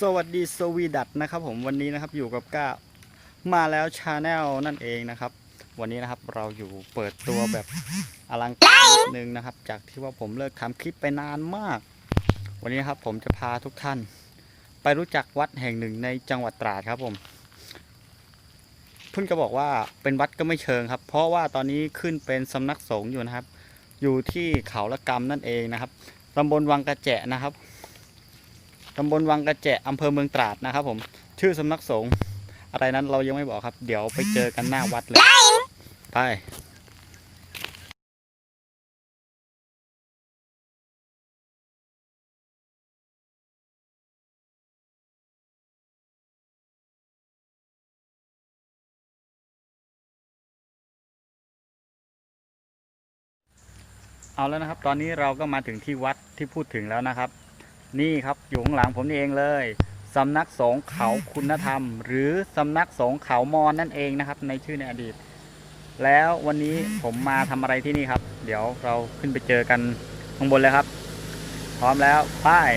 สวัสดีสวีดัตนะครับผมวันนี้นะครับอยู่กับก้ามาแล้วชาแนลนั่นเองนะครับ วันนี้นะครับเราอยู่เปิดตัวแบบอลังการนิดนึงนะครับ จากที่ว่าผมเลิกทำคลิปไปนานมาก วันนี้นะครับผมจะพาทุกท่าน ไปรู้จักวัดแห่งหนึ่งในจังหวัดตราดครับผมเพิ่งจะบอกว่าเป็นวัดก็ไม่เชิงครับ เพราะว่าตอนนี้ขึ้นเป็นสำนักสงฆ์อยู่นะครับ อยู่ที่เขาละกรรมนั่นเองนะครับตำบลวังกระแจะนะครับ ตำบลวังกระแจะอำเภอเมืองตราดนะครับผม ชื่อสำนักสงฆ์อะไรนั้นเรายังไม่บอกครับ เดี๋ยวไปเจอกันหน้าวัดเลย ไปเอาแล้วนะครับ ตอนนี้เราก็มาถึงที่วัดที่พูดถึงแล้วนะครับ นี่ครับอยู่ข้างหลังผมนี่เองเลยสำนักสงฆ์เขาคุณธรรม หรือสำนักสงฆ์เขามอนนั่นเองนะครับ ในชื่อในอดีต แล้ววันนี้ผมมาทำอะไรที่นี่ครับ เดี๋ยวเราขึ้นไปเจอกันข้างบนเลยครับ พร้อมแล้วไป้าย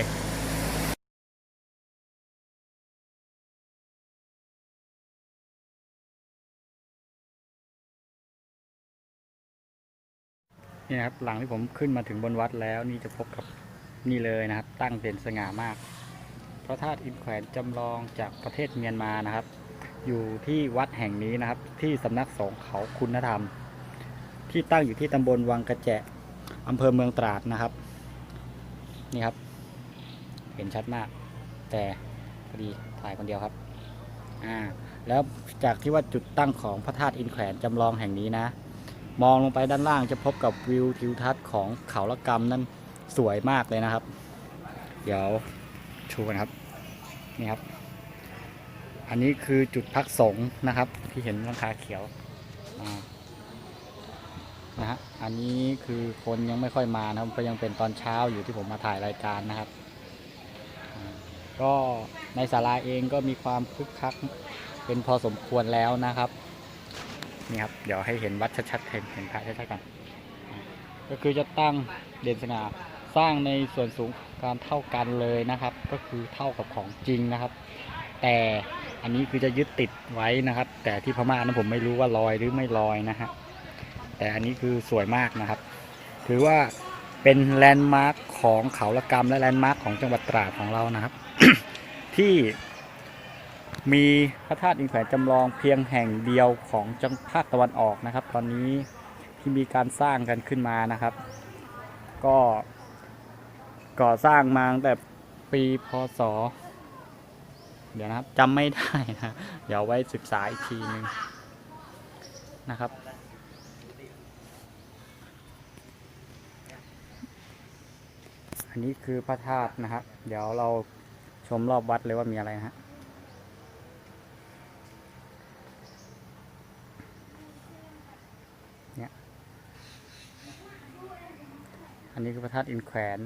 นี่นะครับหลังที่ผมขึ้นมาถึงบนวัดแล้วนี่จะพบกับ นี่เลยนะครับ ตั้งเด่นสง่ามาก พระธาตุอินแขวนจำลองจากประเทศเมียนมานะครับ อยู่ที่วัดแห่งนี้นะครับ ที่สำนักสงฆ์เขาคุณธรรม ที่ตั้งอยู่ที่ตำบลวังกระแจะอำเภอเมืองตราดนะครับ นี่ครับ เห็นชัดมาก แต่พอดีถ่ายคนเดียวครับ อ่า แล้วจากที่ว่าจุดตั้งของพระธาตุอินแขวนจำลองแห่งนี้นะ มองลงไปด้านล่างจะพบกับวิวทิวทัศน์ของเขาละกำนั่น สวยมากเลยนะครับ เดี๋ยวชูกันครับนี่ครับ อันนี้คือจุดพักสงนะครับ ที่เห็นหลังคาเขียวนะฮะอันนี้คือคนยังไม่ค่อยมานะครับเพราะยังเป็นตอนเช้าอยู่ที่ผมมาถ่ายรายการนะครับ ก็ในศาลาเองก็มีความคึกคักเป็นพอสมควรแล้วนะครับนี่ครับ เดี๋ยวให้เห็นวัดชัดๆเห็นพระชัดๆกันก็คือจะตั้งเด่นสง่า สร้างในส่วนสูงการเท่ากันเลยนะครับ ก็คือเท่ากับของจริงนะครับ แต่อันนี้คือจะยึดติดไว้นะครับ แต่ที่พม่านั้นผมไม่รู้ว่าลอยหรือไม่ลอยนะฮะแต่อันนี้คือสวยมากนะครับ ถือว่าเป็นแลนด์มาร์คของเขาละกรรมและแลนด์มาร์คของจังหวัดตราดของเรานะครับ ที่มีพระธาตุอินแขวนจำลองเพียงแห่งเดียวของจังภาคตะวันออกนะครับ ตอนนี้ที่มีการสร้างกันขึ้นมานะครับ ก็ ก่อสร้างมาตั้งแต่ปีพศ เดี๋ยวนะครับจำไม่ได้นะ เดี๋ยวไว้ศึกษาอีกทีนึงนะครับ อันนี้คือพระธาตุนะครับ เดี๋ยวเราชมรอบวัดเลยว่ามีอะไรนะฮะเนี่ย อันนี้คือพระธาตุอินแขวน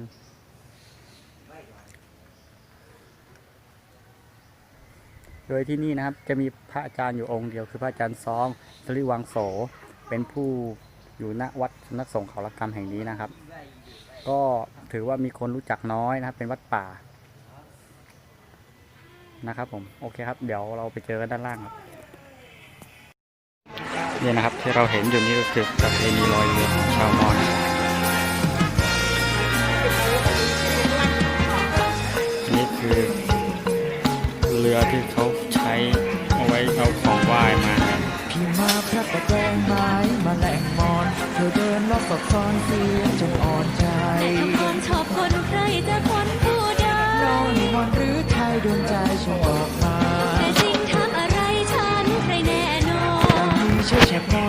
โดยที่นี่นะครับจะมีพระอาจารย์อยู่องค์เดียวคือพระอาจารย์ซองสริวังโส เป็นผู้อยู่ณวัดสำนักสงฆ์เขาละกรรมแห่งนี้นะครับ ก็ถือว่ามีคนรู้จักน้อยนะครับ เป็นวัดป่านะครับผมโอเคครับ เดี๋ยวเราไปเจอกันด้านล่างครับนี่นะครับที่เราเห็นอยู่นี่ก็คือประเพณีลอยเรือของชาวมอญนี่คือ เรือที่เขาใช้เอาไว้เอาของไหว้มากันพี่มาพระประแดงไม้มาแหลงมอนเธอเดินรอบกับคอนเสียงจนอ่อนใจแต่ถ้าความชอบคนใครจะคนผู้ใดน้องมอนหรือไทยดวงใจช่วยบอกมาแต่จริงทำอะไรฉันใครแน่นอตอนนนี้ใช่แฉกมอ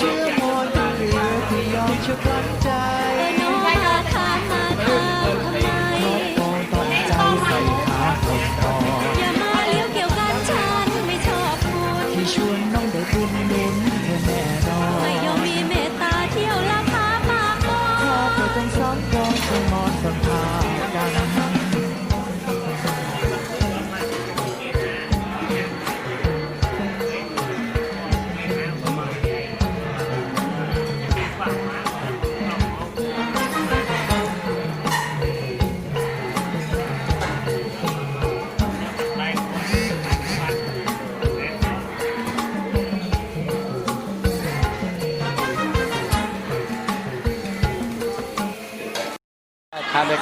ชื้อเชื้อมนเป็นเรือที่ยอมเชื่อกันใจเออน้องมาถามมาถามทำไมเพราะปองต้องใจใส่ขาคนต่ออย่ามาเลี้ยวเกี่ยวกันฉันไม่ชอบคุณที่ชวนน้องได้บุญนุนเธอแน่นอน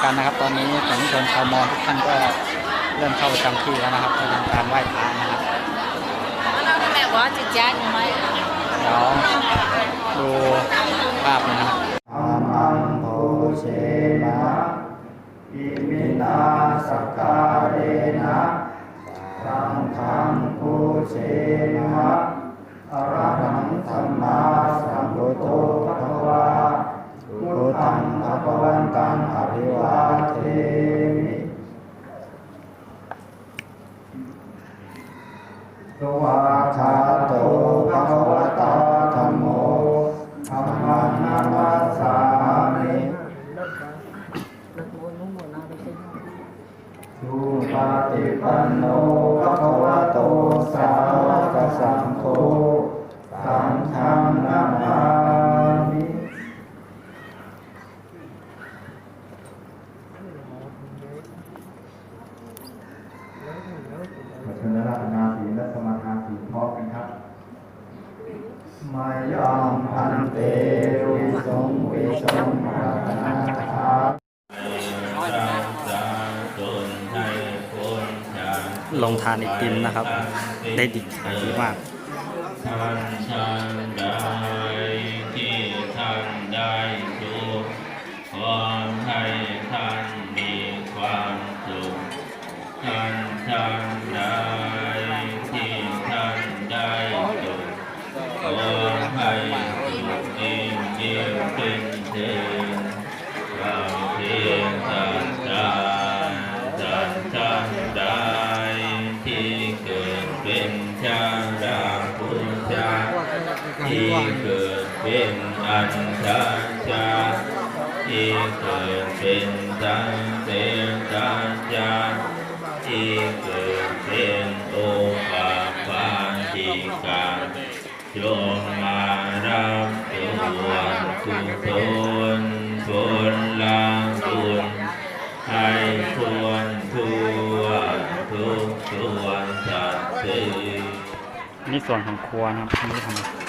กันนะครับ ตอนนี้สาธุชนชาวมอญทุกท่านก็เริ่มเข้าประจำที่แล้วนะครับเพื่อทำการไหว้พระนะครับแม่ว่าจะจ้างไหมเดี๋ยวดูภาพเลยนะครับอามังโพเชนะอิมินาสการเรนะสังฆังปูเชนะอรหังสัมมา ลงทานอีกติมนะครับ ได้ดิบขายดีมากท่านท่านใดที่ท่านได้ทุกข์ขอให้ท่านมีความสุขท่านท่าน ป็นอันชาชาที่เกิดเป็นตังเตตัญญาที่เกิดเป็นโอปาปาติกาจงมารับตัวกุศลผลลังบุญให้ควรทั่วทุกส่วนสัตว์นี่ส่วนของครัวนะครับนี่ทำ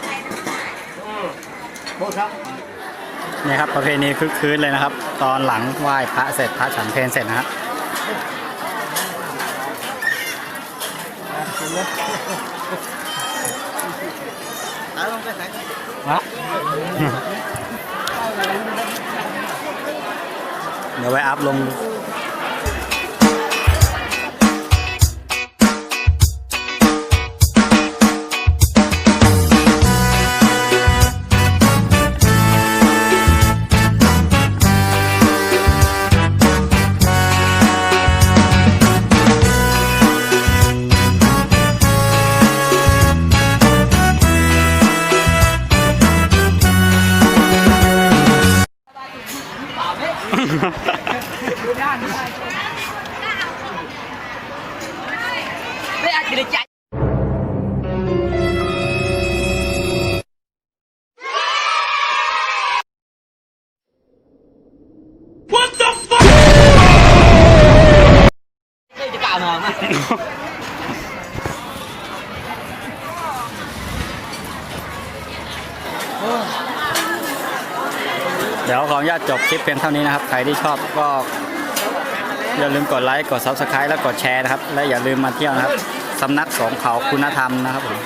นี่ครับประเพณีคึกคืนเลยนะครับ ตอนหลังไหว้พระเสร็จพระฉันเพลเสร็จนะครับฮะเดี๋ยวไว้อัพลง เดี๋ยวขออนุญาตจบคลิปเพียงเท่านี้นะครับ ใครที่ชอบก็ อย่าลืมกดไลค์ กด Subscribe และกดแชร์นะครับ และอย่าลืมมาเที่ยวนะครับสำนักสงเขาคุณธรรมนะครับผม